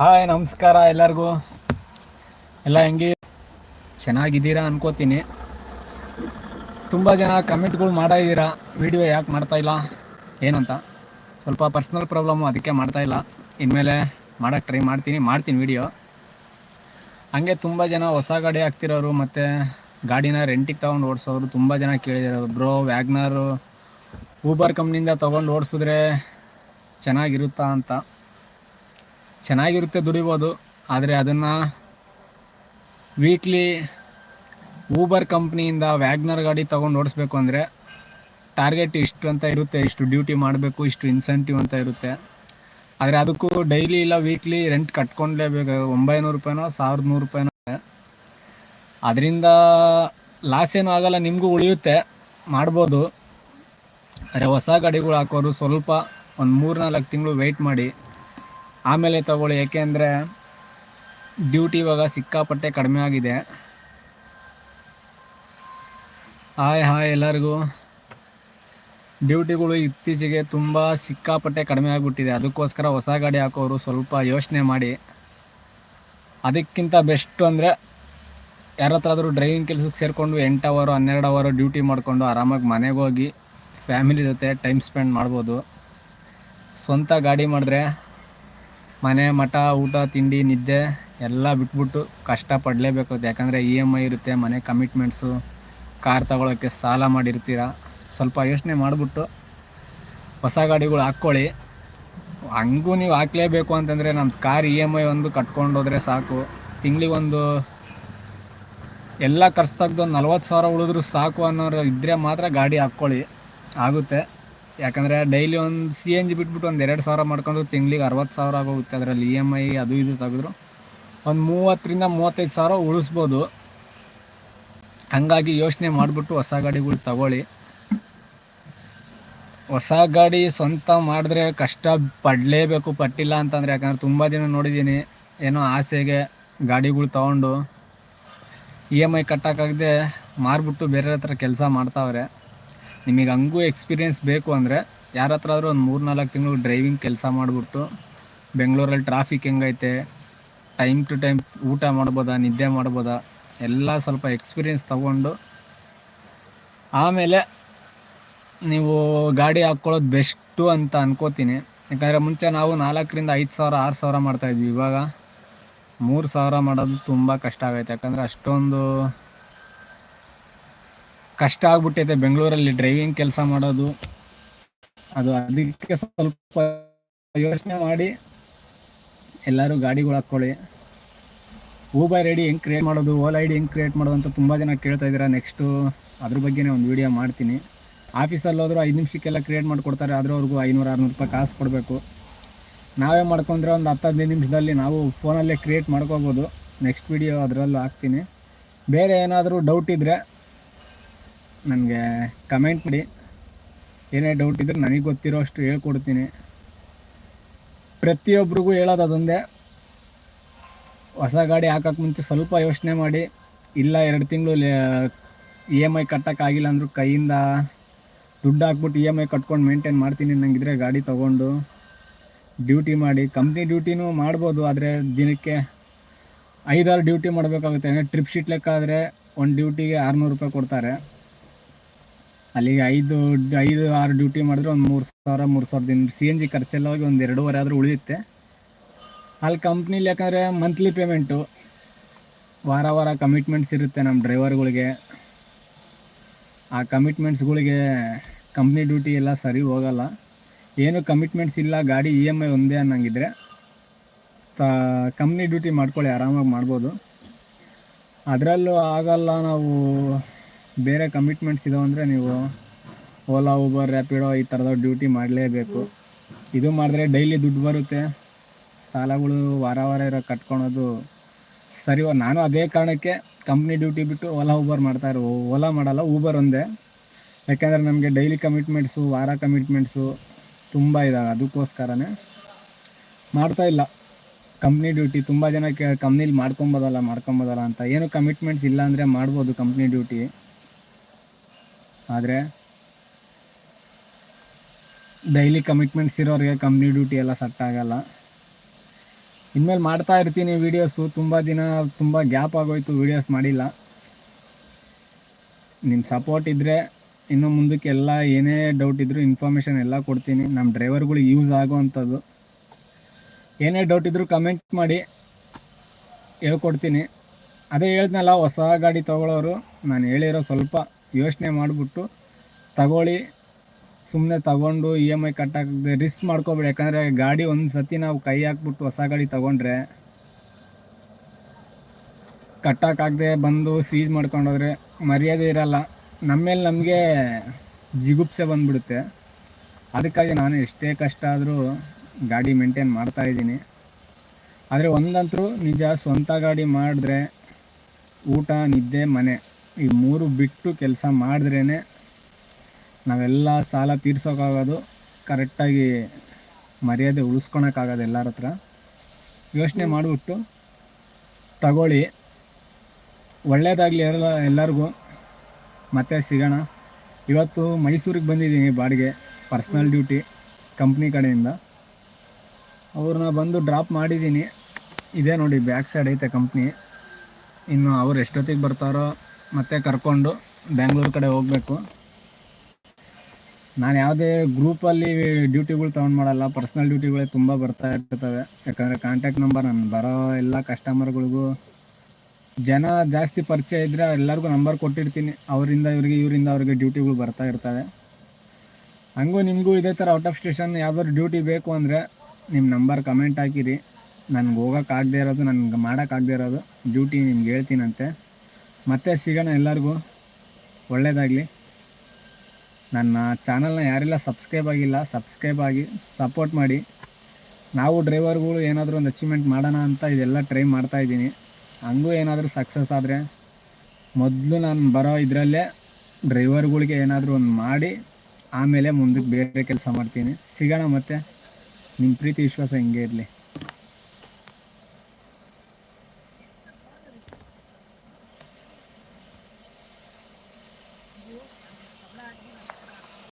Hi, ನಮಸ್ಕಾರ ಎಲ್ಲರಿಗೂ. ಎಲ್ಲ ಹೆಂಗೆ? ಚೆನ್ನಾಗಿದ್ದೀರಾ ಅನ್ಕೋತೀನಿ. ತುಂಬ ಜನ ಕಮೆಂಟ್ಗಳು ಮಾಡಿದ್ದೀರಾ ವಿಡಿಯೋ ಯಾಕೆ ಮಾಡ್ತಾ ಇಲ್ಲ? ಏನಂತ? ಸ್ವಲ್ಪ ಪರ್ಸ್ನಲ್ ಪ್ರಾಬ್ಲಮ್ಮು ಅದಕ್ಕೆ ಮಾಡ್ತಾ ಇಲ್ಲ. ಇನ್ಮೇಲೆ ಮಾಡೋಕ್ಕೆ ಟ್ರೈ ಮಾಡ್ತೀನಿ ಮಾಡ್ತೀನಿ ವಿಡಿಯೋ. ಹಂಗೆ ತುಂಬ ಜನ ಹೊಸ ಗಾಡಿ ಹಾಕ್ತಿರೋರು ಮತ್ತು ಗಾಡಿನ ರೆಂಟಿಗೆ ತೊಗೊಂಡು ಓಡಿಸೋರು ತುಂಬ ಜನ ಕೇಳಿದಿರೋರು ಬ್ರೋ, ವ್ಯಾಗ್ನರು ಊಬರ್ ಕಂಪ್ನಿಯಿಂದ ತೊಗೊಂಡು ಓಡಿಸಿದ್ರೆ ಚೆನ್ನಾಗಿರುತ್ತಾ ಅಂತ. ಚೆನ್ನಾಗಿರುತ್ತೆ ದುಡಿಬೋದು, ಆದರೆ ಅದನ್ನು ವೀಕ್ಲಿ ಊಬರ್ ಕಂಪ್ನಿಯಿಂದ ವ್ಯಾಗ್ನರ್ ಗಾಡಿ ತೊಗೊಂಡು ಓಡಿಸ್ಬೇಕು ಅಂದರೆ ಟಾರ್ಗೆಟ್ ಇಷ್ಟು ಅಂತ ಇರುತ್ತೆ, ಇಷ್ಟು ಡ್ಯೂಟಿ ಮಾಡಬೇಕು, ಇಷ್ಟು ಇನ್ಸೆಂಟಿವ್ ಅಂತ ಇರುತ್ತೆ. ಆದರೆ ಅದಕ್ಕೂ ಡೈಲಿ ಇಲ್ಲ ವೀಕ್ಲಿ ರೆಂಟ್ ಕಟ್ಕೊಂಡ್ಲೇಬೇಕು, ಒಂಬೈನೂರು ರೂಪಾಯಿನೋ ಸಾವಿರದ ನೂರು ರೂಪಾಯಿನೋ. ಅದರಿಂದ ಲಾಸ್ ಏನೂ ಆಗಲ್ಲ, ನಿಮಗೂ ಉಳಿಯುತ್ತೆ, ಮಾಡ್ಬೋದು. ಆದರೆ ಹೊಸ ಗಾಡಿಗಳು ಹಾಕೋರು ಸ್ವಲ್ಪ ಒಂದು ಮೂರು ನಾಲ್ಕು ತಿಂಗಳು ವೆಯ್ಟ್ ಮಾಡಿ. ಆಮೇಲೆ ತಗೊಳ್ಳಿ ಏಕೆಂದರೆ ಡ್ಯೂಟಿ ಇವಾಗ ಸಿಕ್ಕಾಪಟ್ಟೆ ಕಡಿಮೆ ಆಗಿದೆ. ಹಾಯ್ ಹಾಯ್ ಎಲ್ಲರಿಗೂ. ಡ್ಯೂಟಿಗಳು ಇತ್ತೀಚೆಗೆ ತುಂಬ ಸಿಕ್ಕಾಪಟ್ಟೆ ಕಡಿಮೆ ಆಗಿಬಿಟ್ಟಿದೆ. ಅದಕ್ಕೋಸ್ಕರ ಹೊಸ ಗಾಡಿ ಹಾಕೋರು ಸ್ವಲ್ಪ ಯೋಚನೆ ಮಾಡಿ. ಅದಕ್ಕಿಂತ ಬೆಸ್ಟು ಅಂದರೆ ಯಾರ ಹತ್ರ ಆದರೂ ಡ್ರೈವಿಂಗ್ ಕೆಲಸಕ್ಕೆ ಸೇರಿಕೊಂಡು ಎಂಟು ಅವರು ಹನ್ನೆರಡು ಅವರು ಡ್ಯೂಟಿ ಮಾಡಿಕೊಂಡು ಆರಾಮಾಗಿ ಮನೆಗೆ ಹೋಗಿ ಫ್ಯಾಮಿಲಿ ಜೊತೆ ಟೈಮ್ ಸ್ಪೆಂಡ್ ಮಾಡ್ಬೋದು. ಸ್ವಂತ ಗಾಡಿ ಮಾಡಿದ್ರೆ ಮನೆ, ಮಠ, ಊಟ, ತಿಂಡಿ, ನಿದ್ದೆ ಎಲ್ಲ ಬಿಟ್ಬಿಟ್ಟು ಕಷ್ಟ ಪಡಲೇಬೇಕು ಯಾಕಂದರೆ ಇ ಎಂ ಐ ಇರುತ್ತೆ, ಮನೆ ಕಮಿಟ್ಮೆಂಟ್ಸು ಕಾರ್ ತಗೊಳ್ಳೋಕ್ಕೆ ಸಾಲ ಮಾಡಿರ್ತೀರ? ಸ್ವಲ್ಪ ಯೋಚನೆ ಮಾಡಿಬಿಟ್ಟು ಹೊಸ ಗಾಡಿಗಳು ಹಾಕ್ಕೊಳ್ಳಿ. ಹಂಗೂ ನೀವು ಹಾಕಲೇಬೇಕು ಅಂತಂದರೆ ನಮ್ಮ ಕಾರ್ ಇ ಎಂ ಐ ಒಂದು ಕಟ್ಕೊಂಡು ಹೋದರೆ ಸಾಕು ತಿಂಗಳಿಗೊಂದು ಎಲ್ಲ ಖರ್ಚು ತೆಗ್ದು ಒಂದು ನಲ್ವತ್ತು ಸಾವಿರ ಉಳಿದ್ರು ಸಾಕು ಅನ್ನೋರು ಇದ್ದರೆ ಮಾತ್ರ ಗಾಡಿ ಹಾಕ್ಕೊಳ್ಳಿ. ಆಗುತ್ತೆ. ಯಾಕಂದರೆ ಡೈಲಿ ಒಂದು ಸಿ ಎನ್ ಜಿ ಬಿಟ್ಬಿಟ್ಟು ಒಂದು ಎರಡು ಸಾವಿರ ಮಾಡ್ಕೊಂಡು ತಿಂಗ್ಳಿಗೆ ಅರವತ್ತು ಸಾವಿರ ಆಗೋಗುತ್ತೆ ಅದರಲ್ಲಿ ಇ ಎಂ ಐ ಅದು ಇದು ತೆಗೆದ್ರು. ಒಂದು ಮೂವತ್ತರಿಂದ ಮೂವತ್ತೈದು ಸಾವಿರ ಉಳಿಸ್ಬೋದು. ಹಂಗಾಗಿ ಯೋಚನೆ ಮಾಡಿಬಿಟ್ಟು ಹೊಸ ಗಾಡಿಗಳು ತಗೊಳ್ಳಿ. ಹೊಸ ಗಾಡಿ ಸ್ವಂತ ಮಾಡಿದ್ರೆ ಕಷ್ಟ ಪಡಲೇಬೇಕು, ಪಟ್ಟಿಲ್ಲ ಅಂತಂದರೆ ಯಾಕಂದ್ರೆ ತುಂಬ ಜನ ನೋಡಿದ್ದೀನಿ ಏನೋ ಆಸೆಗೆ ಗಾಡಿಗಳು ತೊಗೊಂಡು ಇ ಎಂ ಐ ಕಟ್ಟೋಕ್ಕಾಗದೆ ಮಾರ್ಬಿಟ್ಟು ಬೇರೆ ಹತ್ರ ಕೆಲಸ ಮಾಡ್ತಾವ್ರೆ. ನಿಮಗೆ ಹಂಗೂ ಎಕ್ಸ್ಪೀರಿಯೆನ್ಸ್ ಬೇಕು ಅಂದರೆ ಯಾರ ಹತ್ರ ಆದರೂ ಒಂದು ಮೂರು ನಾಲ್ಕು ತಿಂಗಳು ಡ್ರೈವಿಂಗ್ ಕೆಲಸ ಮಾಡಿಬಿಟ್ಟು ಬೆಂಗಳೂರಲ್ಲಿ ಟ್ರಾಫಿಕ್ ಹೆಂಗೈತೆ ಟೈಮ್ ಟು ಟೈಮ್ ಊಟ ಮಾಡ್ಬೋದಾ, ನಿದ್ದೆ ಮಾಡ್ಬೋದಾ, ಎಲ್ಲ ಸ್ವಲ್ಪ ಎಕ್ಸ್ಪೀರಿಯೆನ್ಸ್ ತಗೊಂಡು ಆಮೇಲೆ ನೀವು ಗಾಡಿ ಹಾಕ್ಕೊಳ್ಳೋದು ಬೆಸ್ಟು ಅಂತ ಅನ್ಕೋತೀನಿ. ಯಾಕಂದರೆ ಮುಂಚೆ ನಾವು ನಾಲ್ಕರಿಂದ ಐದು ಸಾವಿರ, ಆರು ಸಾವಿರ ಮಾಡ್ತಾಯಿದ್ವಿ ಇವಾಗ ಮೂರು ಸಾವಿರ ಮಾಡೋದು ತುಂಬ ಕಷ್ಟ ಆಗೈತೆ. ಯಾಕಂದರೆ ಅಷ್ಟೊಂದು ಕಷ್ಟ ಆಗ್ಬಿಟ್ಟೈತೆ. ಬೆಂಗಳೂರಲ್ಲಿ ಡ್ರೈವಿಂಗ್ ಕೆಲಸ ಮಾಡೋದು, ಅದು ಅದಕ್ಕೆ ಸ್ವಲ್ಪ ಯೋಚನೆ ಮಾಡಿ, ಎಲ್ಲರೂ ಗಾಡಿಗಳು ಹಾಕ್ಕೊಳ್ಳಿ. ಊಬರ್ ಐ ಡಿ ಹೆಂಗೆ ಕ್ರಿಯೇಟ್ ಮಾಡೋದು ಓಲ್ ಐ ಡಿ ಹೆಂಗೆ ಕ್ರಿಯೇಟ್ ಮಾಡೋದು ಅಂತ ತುಂಬ ಜನ ಕೇಳ್ತಾ ಇದ್ದೀರಾ. ನೆಕ್ಸ್ಟು ಅದ್ರ ಬಗ್ಗೆನೇ ಒಂದು ವಿಡಿಯೋ ಮಾಡ್ತೀನಿ. ಆಫೀಸಲ್ಲಿ ಹೋದ್ರು ಐದು ನಿಮಿಷಕ್ಕೆಲ್ಲ ಕ್ರಿಯೇಟ್ ಮಾಡಿಕೊಡ್ತಾರೆ. ಅವ್ರಿಗೂ ಐನೂರು ಆರುನೂರು ರೂಪಾಯಿ ಕಾಸು ಕೊಡಬೇಕು. ನಾವೇ ಮಾಡ್ಕೊಂಡ್ರೆ ಒಂದು ಹತ್ತು ಹದಿನೈದು ನಿಮಿಷದಲ್ಲಿ ನಾವು ಫೋನಲ್ಲೇ ಕ್ರಿಯೇಟ್ ಮಾಡ್ಕೋಬೋದು. ನೆಕ್ಸ್ಟ್ ವಿಡಿಯೋ ಅದರಲ್ಲೂ ಹಾಕ್ತೀನಿ. ಬೇರೆ ಏನಾದರೂ ಡೌಟ್ ಇದ್ದರೆ ನನಗೆ ಕಮೆಂಟ್ ಮಾಡಿ. ಏನೇ ಡೌಟ್ ಇದ್ರೆ ನನಗೆ ಗೊತ್ತಿರೋ ಅಷ್ಟು ಹೇಳ್ಕೊಡ್ತೀನಿ. ಪ್ರತಿಯೊಬ್ಬರಿಗೂ ಹೇಳೋದು ಅದೊಂದೇ. ಹೊಸ ಗಾಡಿ ಹಾಕೋಕ್ಕೆ ಮುಂಚೆ ಸ್ವಲ್ಪ ಯೋಚನೆ ಮಾಡಿ. ಇಲ್ಲ, ಎರಡು ತಿಂಗಳು ಇ ಎಂ ಐ ಕಟ್ಟೋಕ್ಕಾಗಿಲ್ಲ ಅಂದರೂ ಕೈಯಿಂದ ದುಡ್ಡು ಹಾಕ್ಬಿಟ್ಟು ಇ ಎಂ ಐ ಕಟ್ಕೊಂಡು ಮೇಂಟೈನ್ ಮಾಡ್ತೀನಿ ನನಗಿದ್ರೆ ಗಾಡಿ ತೊಗೊಂಡು ಡ್ಯೂಟಿ ಮಾಡಿ. ಕಂಪ್ನಿ ಡ್ಯೂಟಿನೂ ಮಾಡ್ಬೋದು, ಆದರೆ ದಿನಕ್ಕೆ ಐದಾರು ಡ್ಯೂಟಿ ಮಾಡಬೇಕಾಗುತ್ತೆ. ಅಂದರೆ ಟ್ರಿಪ್ ಶೀಟ್ ಲೆಕ್ಕ ಆದರೆ ಒಂದು ಡ್ಯೂಟಿಗೆ ಆರುನೂರು ರೂಪಾಯಿ ಕೊಡ್ತಾರೆ. ಅಲ್ಲಿಗೆ ಐದು ಐದು, ಆರು ಡ್ಯೂಟಿ ಮಾಡಿದ್ರೆ ಒಂದು ಮೂರು ಸಾವಿರ, ಮೂರು ಸಾವಿರದ ಇನ್ನೂರು. ಸಿ ಎನ್ ಜಿ ಖರ್ಚೆಲ್ಲ ಹೋಗಿ ಒಂದು ಎರಡೂವರೆ ಆದರೂ ಉಳಿಯುತ್ತೆ. ಅಲ್ಲಿ ಕಂಪ್ನಿಲಿ ಯಾಕಂದರೆ ಮಂತ್ಲಿ ಪೇಮೆಂಟು ವಾರ ವಾರ ಕಮಿಟ್ಮೆಂಟ್ಸ್ ಇರುತ್ತೆ ನಮ್ಮ ಡ್ರೈವರ್ಗಳಿಗೆ ಆ ಕಮಿಟ್ಮೆಂಟ್ಸ್ಗಳಿಗೆ ಕಂಪ್ನಿ ಡ್ಯೂಟಿ ಎಲ್ಲ ಸರಿ ಹೋಗಲ್ಲ. ಏನು ಕಮಿಟ್ಮೆಂಟ್ಸ್ ಇಲ್ಲ, ಗಾಡಿ ಇ ಎಂ ಐ ಒಂದೇ ಅನ್ನಂಗಿದ್ರೆ, ತ ಕಂಪ್ನಿ ಡ್ಯೂಟಿ ಮಾಡ್ಕೊಳ್ಳಿ, ಆರಾಮಾಗಿ ಮಾಡ್ಬೋದು. ಅದರಲ್ಲೂ ಆಗಲ್ಲ ನಾವು ಬೇರೆ ಕಮಿಟ್ಮೆಂಟ್ಸ್ ಇದಾವೆ ಅಂದರೆ ನೀವು ಓಲಾ ಊಬರ್ ರ್ಯಾಪಿಡೋ ಈ ಥರದ ಡ್ಯೂಟಿ ಮಾಡಲೇಬೇಕು. ಇದು ಮಾಡಿದ್ರೆ ಡೈಲಿ ದುಡ್ಡು ಬರುತ್ತೆ. ಸಾಲಗಳು ವಾರ ವಾರ ಇರೋ ಕಟ್ಕೊಳೋದು ಸರಿ ನಾನು ಅದೇ ಕಾರಣಕ್ಕೆ ಕಂಪ್ನಿ ಡ್ಯೂಟಿ ಬಿಟ್ಟು ಓಲಾ ಊಬರ್ ಇರೋ ಓಲಾ ಮಾಡಲ್ಲ ಊಬರ್ ಒಂದೇ. ಯಾಕೆಂದರೆ ನಮಗೆ ಡೈಲಿ ಕಮಿಟ್ಮೆಂಟ್ಸು ವಾರ ಕಮಿಟ್ಮೆಂಟ್ಸು ತುಂಬ ಇದಾವೆ. ಅದಕ್ಕೋಸ್ಕರನೇ ಮಾಡ್ತಾ ಇಲ್ಲ. ಕಂಪ್ನಿ ಡ್ಯೂಟಿ ತುಂಬ ಜನ ಕೇ ಕಂಪ್ನಿಲಿ ಮಾಡ್ಕೊಬೋದಲ್ಲ ಮಾಡ್ಕೊಬೋದಲ್ಲ ಅಂತ. ಏನು ಕಮಿಟ್ಮೆಂಟ್ಸ್ ಇಲ್ಲ ಅಂದರೆ ಮಾಡ್ಬೋದು ಕಂಪ್ನಿ ಡ್ಯೂಟಿ ಆದರೆ ಡೈಲಿ ಕಮಿಟ್ಮೆಂಟ್ಸ್ ಇರೋರಿಗೆ ಕಂಪ್ನಿ ಡ್ಯೂಟಿ ಎಲ್ಲ ಸೆಟ್ ಆಗೋಲ್ಲ. ಇನ್ಮೇಲೆ ಮಾಡ್ತಾ ಇರ್ತೀನಿ ವೀಡಿಯೋಸು ತುಂಬ ದಿನ, ತುಂಬ ಗ್ಯಾಪ್ ಆಗೋಯ್ತು ವೀಡಿಯೋಸ್ ಮಾಡಿಲ್ಲ. ನಿಮ್ಮ ಸಪೋರ್ಟ್ ಇದ್ದರೆ ಇನ್ನು ಮುಂದಕ್ಕೆ ಎಲ್ಲ ಏನೇ ಡೌಟ್ ಇದ್ದರೂ ಇನ್ಫಾರ್ಮೇಷನ್ ಎಲ್ಲ ಕೊಡ್ತೀನಿ. ನಮ್ಮ ಡ್ರೈವರ್ಗಳಿಗೆ ಯೂಸ್ ಆಗೋವಂಥದ್ದು. ಏನೇ ಡೌಟ್ ಇದ್ದರೂ ಕಮೆಂಟ್ ಮಾಡಿ ಹೇಳ್ಕೊಡ್ತೀನಿ. ಅದೇ ಹೇಳ್ದ್ನಲ್ಲ, ಹೊಸ ಗಾಡಿ ತೊಗೊಳೋರು, ನಾನು ಹೇಳಿರೋ ಸ್ವಲ್ಪ ಯೋಚನೆ ಮಾಡಿಬಿಟ್ಟು ತಗೊಳ್ಳಿ. ಸುಮ್ಮನೆ ತಗೊಂಡು ಇ ಎಂ ಐ ಕಟ್ಟಾಕದೆ ರಿಸ್ಕ್ ಮಾಡ್ಕೋಬೇಡಿ. ಯಾಕಂದರೆ ಗಾಡಿ ಒಂದು ಸತಿ ನಾವು ಕೈ ಹಾಕ್ಬಿಟ್ಟು ಹೊಸ ಗಾಡಿ ತೊಗೊಂಡ್ರೆ ಕಟ್ಟೋಕ್ಕಾಗದೆ ಬಂದು ಸೀಜ್ ಮಾಡ್ಕೊಂಡೋದ್ರೆ ಮರ್ಯಾದೆ ಇರಲ್ಲ. ನಮ್ಮ ಮೇಲೆ ನಮಗೆ ಜಿಗುಪ್ಸೆ ಬಂದ್ಬಿಡುತ್ತೆ. ಅದಕ್ಕಾಗಿ ನಾನು ಎಷ್ಟೇ ಕಷ್ಟ ಆದರೂ ಗಾಡಿ ಮೇಂಟೈನ್ ಮಾಡ್ತಾ ಇದ್ದೀನಿ. ಆದರೆ ಒಂದಂತರೂ ನಿಜ ಸ್ವಂತ ಗಾಡಿ ಮಾಡಿದ್ರೆ ಊಟ, ನಿದ್ದೆ, ಮನೆ ಈ ಮೂರು ಬಿಟ್ಟು ಕೆಲಸ ಮಾಡಿದ್ರೇ ನಾವೆಲ್ಲ ಸಾಲ ತೀರ್ಸೋಕ್ಕಾಗೋದು ಕರೆಕ್ಟಾಗಿ ಮರ್ಯಾದೆ ಉಳಿಸ್ಕೊಳಕ್ಕಾಗೋದು ಎಲ್ಲರ ಹತ್ರ. ಯೋಚನೆ ಮಾಡಿಬಿಟ್ಟು ತಗೊಳ್ಳಿ. ಒಳ್ಳೆಯದಾಗಲಿ ಎಲ್ಲ ಎಲ್ಲರಿಗೂ. ಮತ್ತೆ ಸಿಗೋಣ. ಇವತ್ತು ಮೈಸೂರಿಗೆ ಬಂದಿದ್ದೀನಿ ಬಾಡಿಗೆ, ಪರ್ಸ್ನಲ್ ಡ್ಯೂಟಿ ಕಂಪ್ನಿ ಕಡೆಯಿಂದ. ಅವ್ರನ್ನ ಬಂದು ಡ್ರಾಪ್ ಮಾಡಿದ್ದೀನಿ. ಇದೇ ನೋಡಿ ಬ್ಯಾಕ್ ಸೈಡ್ ಐತೆ ಕಂಪ್ನಿ. ಇನ್ನು ಅವ್ರು ಎಷ್ಟೊತ್ತಿಗೆ ಬರ್ತಾರೋ ಮತ್ತೆ ಕರ್ಕೊಂಡು ಬ್ಯಾಂಗ್ಳೂರು ಕಡೆ ಹೋಗಬೇಕು. ನಾನು ಯಾವುದೇ ಗ್ರೂಪಲ್ಲಿ ಡ್ಯೂಟಿಗಳು ತೊಗೊಂಡು ಮಾಡಲ್ಲ. ಪರ್ಸ್ನಲ್ ಡ್ಯೂಟಿಗಳೇ ತುಂಬ ಬರ್ತಾ ಇರ್ತವೆ. ಯಾಕಂದರೆ ಕಾಂಟ್ಯಾಕ್ಟ್ ನಂಬರ್ ನಾನು ಬರೋ ಎಲ್ಲ ಕಸ್ಟಮರ್ಗಳಿಗೂ ಜನ ಜಾಸ್ತಿ ಪರಿಚಯ ಇದ್ದರೆ ಎಲ್ಲರಿಗೂ ನಂಬರ್ ಕೊಟ್ಟಿರ್ತೀನಿ. ಅವರಿಂದ ಇವರಿಗೆ, ಇವರಿಂದ ಅವ್ರಿಗೆ ಡ್ಯೂಟಿಗಳು ಬರ್ತಾ ಇರ್ತವೆ. ಹಂಗೂ ನಿಮಗೂ ಇದೇ ಥರ ಔಟ್ ಆಫ್ ಸ್ಟೇಷನ್ ಯಾವ್ದಾದ್ರು ಡ್ಯೂಟಿ ಬೇಕು ಅಂದರೆ ನಿಮ್ಮ ನಂಬರ್ ಕಮೆಂಟ್ ಹಾಕಿರಿ. ನನಗೆ ಹೋಗೋಕ್ಕಾಗದೇ ಇರೋದು, ನನಗೆ ಮಾಡೋಕ್ಕಾಗದೇ ಇರೋದು. ಡ್ಯೂಟಿ ನಿಮ್ಗೆ ಹೇಳ್ತೀನಂತೆ. ಮತ್ತೆ ಸಿಗೋಣ ಎಲ್ಲರಿಗೂ. ಒಳ್ಳೆಯದಾಗಲಿ ನನ್ನ ಚಾನಲ್ನ ಯಾರೆಲ್ಲ, ಸಬ್ಸ್ಕ್ರೈಬ್ ಆಗಿಲ್ಲ, ಸಬ್ಸ್ಕ್ರೈಬ್ ಆಗಿ ಸಪೋರ್ಟ್ ಮಾಡಿ. ನಾವು ಡ್ರೈವರ್ಗಳು ಏನಾದರೂ ಒಂದು ಅಚೀವ್ಮೆಂಟ್ ಮಾಡೋಣ ಅಂತ ಇದೆಲ್ಲ ಟ್ರೈ ಮಾಡ್ತಾ ಇದ್ದೀನಿ. ಹಂಗೂ ಏನಾದರೂ ಸಕ್ಸಸ್ ಆದರೆ ಮೊದಲು ನಾನು ಬರೋ ಇದರಲ್ಲೇ ಡ್ರೈವರ್ಗಳಿಗೆ ಏನಾದರೂ ಒಂದು ಮಾಡಿ, ಆಮೇಲೆ ಮುಂದಕ್ಕೆ ಬೇರೆ ಕೆಲಸ ಮಾಡ್ತೀನಿ. ಸಿಗೋಣ ಮತ್ತೆ. ನಿಮ್ಮ ಪ್ರೀತಿ, ವಿಶ್ವಾಸ ಹಿಂಗೆ ಇರಲಿ.